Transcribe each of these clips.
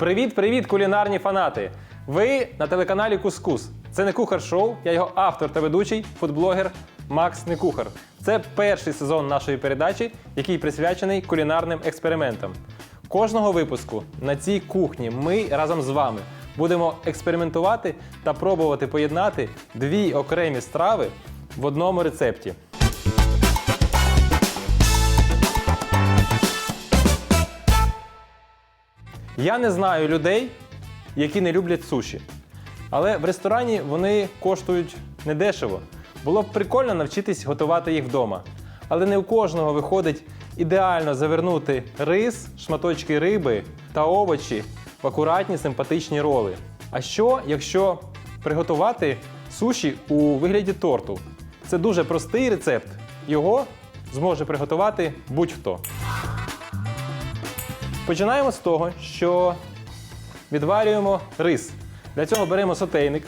Привіт, привіт, кулінарні фанати! Ви на телеканалі Кускус. Це не кухар шоу, я його автор та ведучий, фудблогер Макс Некухар. Це перший сезон нашої передачі, який присвячений кулінарним експериментам. Кожного випуску на цій кухні ми разом з вами будемо експериментувати та пробувати поєднати дві окремі страви в одному рецепті. Я не знаю людей, які не люблять суші. Але в ресторані вони коштують недешево. Було б прикольно навчитись готувати їх вдома. Але не у кожного виходить ідеально завернути рис, шматочки риби та овочі в акуратні симпатичні роли. А що, якщо приготувати суші у вигляді торту? Це дуже простий рецепт. Його зможе приготувати будь-хто. Починаємо з того, що відварюємо рис. Для цього беремо сотейник.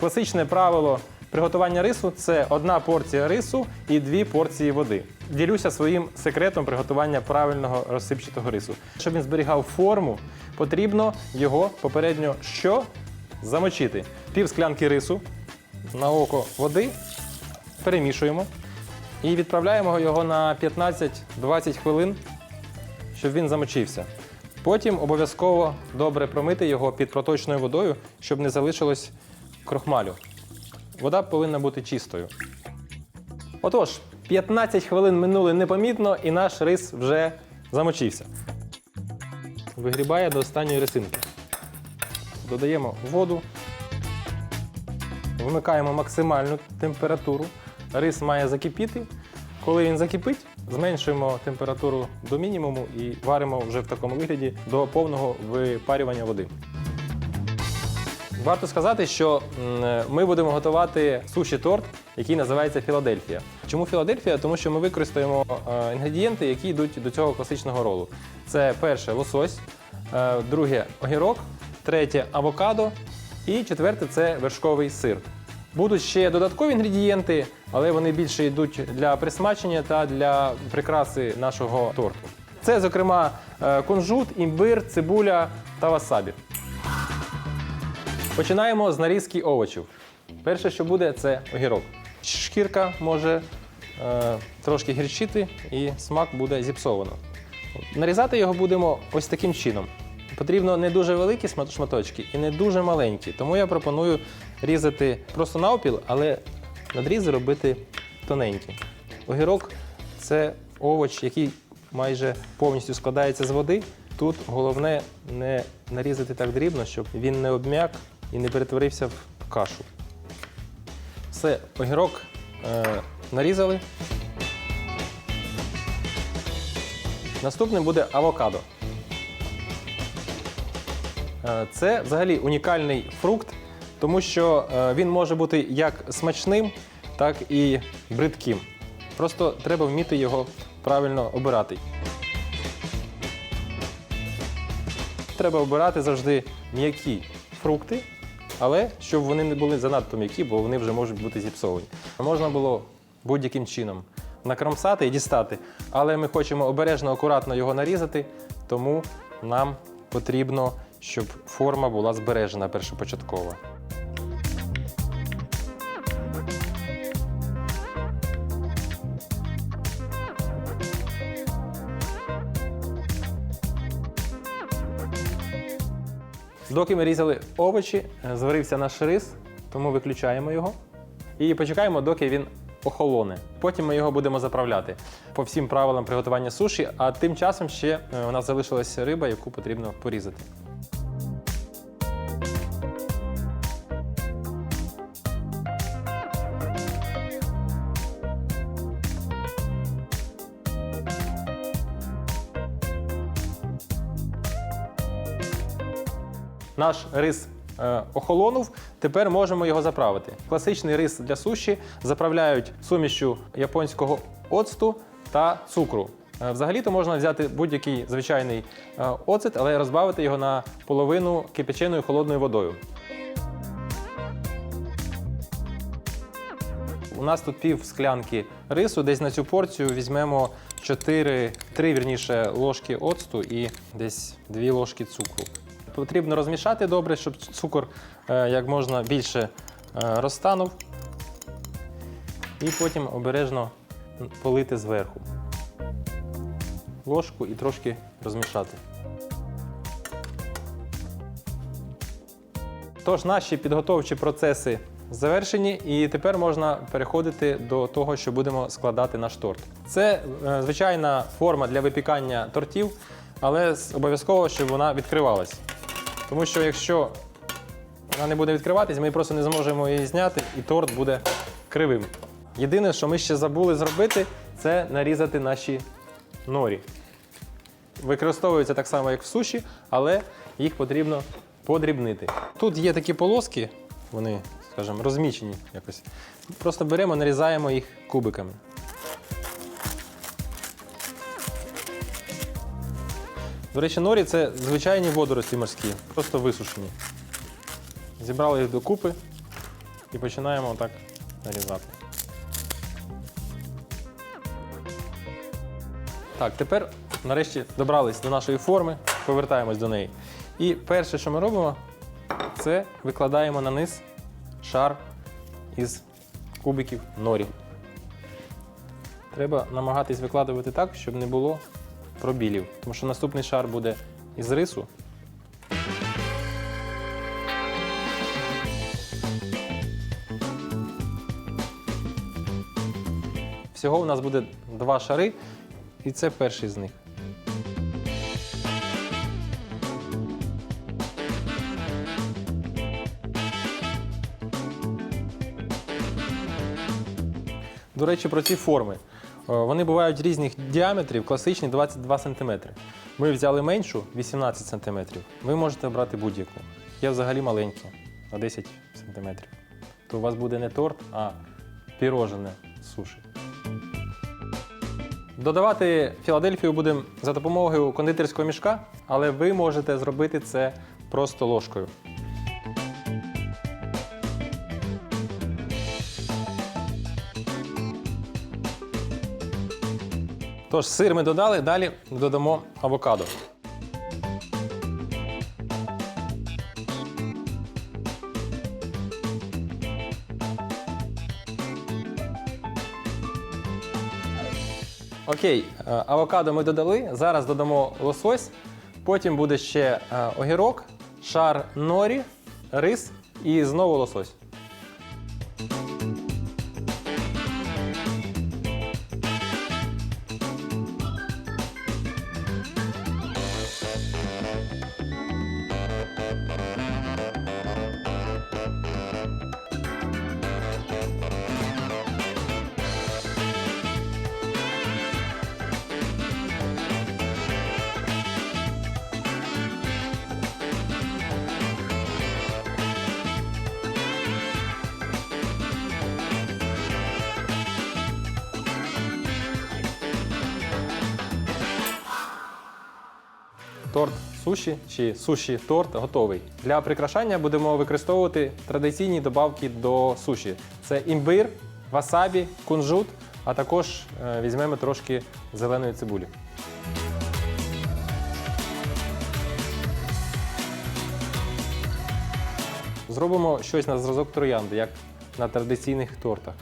Класичне правило приготування рису це одна порція рису і дві порції води. Ділюся своїм секретом приготування правильного розсипчатого рису. Щоб він зберігав форму, потрібно його попередньо що? Замочити. Пів склянки рису на око води перемішуємо і відправляємо його на 15-20 хвилин щоб він замочився. Потім обов'язково добре промити його під проточною водою, щоб не залишилось крохмалю. Вода повинна бути чистою. Отож, 15 хвилин минули непомітно, і наш рис вже замочився. Вигрібає до останньої рисинки. Додаємо воду, вмикаємо максимальну температуру. Рис має закипіти. Коли він закипить, зменшуємо температуру до мінімуму і варимо вже в такому вигляді до повного випарювання води. Варто сказати, що ми будемо готувати суші-торт, який називається Філадельфія. Чому Філадельфія? Тому що ми використаємо е, інгредієнти, які йдуть до цього класичного ролу. Це перше лосось, е, друге огірок, третє авокадо і четверте це вершковий сир. Будуть ще додаткові інгредієнти, але вони більше йдуть для присмачення та для прикраси нашого торту. Це, зокрема, е, кунжут, імбир, цибуля та васабі. Починаємо з нарізки овочів. Перше, що буде, це огірок. Шкірка може е, трошки гірчити і смак буде зіпсовано. Нарізати його будемо ось таким чином. Потрібно не дуже великі шматочки і не дуже маленькі. Тому я пропоную різати просто навпіл, але надрізи робити тоненькі. Огірок це овоч, який майже повністю складається з води. Тут головне не нарізати так дрібно, щоб він не обм'як і не перетворився в кашу. Все, огірок е, нарізали. Наступним буде авокадо. Е, Це взагалі унікальний фрукт, тому що е, він може бути як смачним, так і бридким. Просто треба вміти його правильно обирати. Треба обирати завжди м'які фрукти, але щоб вони не були занадто м'які, бо вони вже можуть бути зіпсовані. Можна було будь-яким чином накромсати і дістати, але ми хочемо обережно, акуратно його нарізати, тому нам потрібно, щоб форма була збережена першопочаткова. Доки ми різали овочі, е, зварився наш рис, тому виключаємо його і почекаємо, доки він охолоне. Потім ми його будемо заправляти по всім правилам приготування суші, а тим часом ще е, у нас залишилася риба, яку потрібно порізати. Наш рис е, охолонув, тепер можемо його заправити. Класичний рис для суші заправляють сумішю японського оцту та цукру. Е, Взагалі-то можна взяти будь-який звичайний е, оцет, але розбавити його на половину кипяченою холодною водою. У нас тут пів склянки рису, десь на цю порцію візьмемо 4, 3 вірніше, ложки оцту і десь 2 ложки цукру. Потрібно розмішати добре, щоб цукор е, як можна більше е, розтанув. І потім обережно полити зверху. Ложку і трошки розмішати. Тож наші підготовчі процеси завершені, і тепер можна переходити до того, що будемо складати наш торт. Це е, звичайна форма для випікання тортів, але обов'язково, щоб вона відкривалась. Тому що якщо вона не буде відкриватись, ми просто не зможемо її зняти, і торт буде кривим. Єдине, що ми ще забули зробити, це нарізати наші норі. Використовуються так само, як в суші, але їх потрібно подрібнити. Тут є такі полоски, вони, скажімо, розмічені якось. Просто беремо, нарізаємо їх кубиками. До речі, норі це звичайні водорості морські, просто висушені. Зібрали їх докупи і починаємо отак нарізати. Так, тепер нарешті добрались до нашої форми, повертаємось до неї. І перше, що ми робимо, це викладаємо на низ шар із кубиків норі. Треба намагатись викладувати так, щоб не було пробілів, тому що наступний шар буде із рису. Всього у нас буде два шари, і це перший з них. До речі, про ці форми. Е, Вони бувають різних діаметрів, класичні 22 см. Ми взяли меншу 18 см. Ви можете обрати будь-яку. Є взагалі маленькі на 10 см. То у вас буде не торт, а пірожене з суші. Додавати Філадельфію будемо за допомогою кондитерського мішка, але ви можете зробити це просто ложкою. Тож, сир ми додали, далі додамо авокадо. Окей, е, авокадо ми додали. Зараз додамо лосось. Потім буде ще е, огірок, шар норі, рис і знову лосось. Торт суші чи суші торт готовий. Для прикрашання будемо використовувати традиційні добавки до суші. Це імбир, васабі, кунжут, а також е, візьмемо трошки зеленої цибулі. Зробимо щось на зразок троянди, як на традиційних тортах.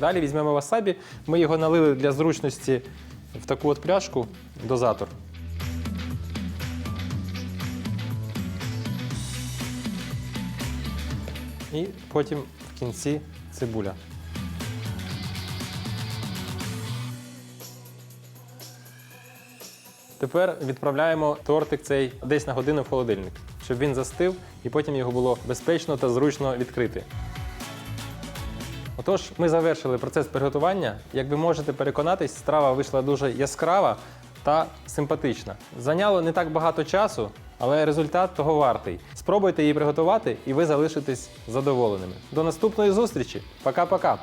Далі візьмемо васабі. Ми його налили для зручності в таку от пляшку дозатор. І потім в кінці цибуля. Тепер відправляємо тортик цей десь на годину в холодильник, щоб він застив і потім його було безпечно та зручно відкрити. Отож, ми завершили процес приготування. Як ви можете переконатись, страва вийшла дуже яскрава та симпатична. Зайняло не так багато часу, але результат того вартий. Спробуйте її приготувати, і ви залишитесь задоволеними. До наступної зустрічі. Пока-пока!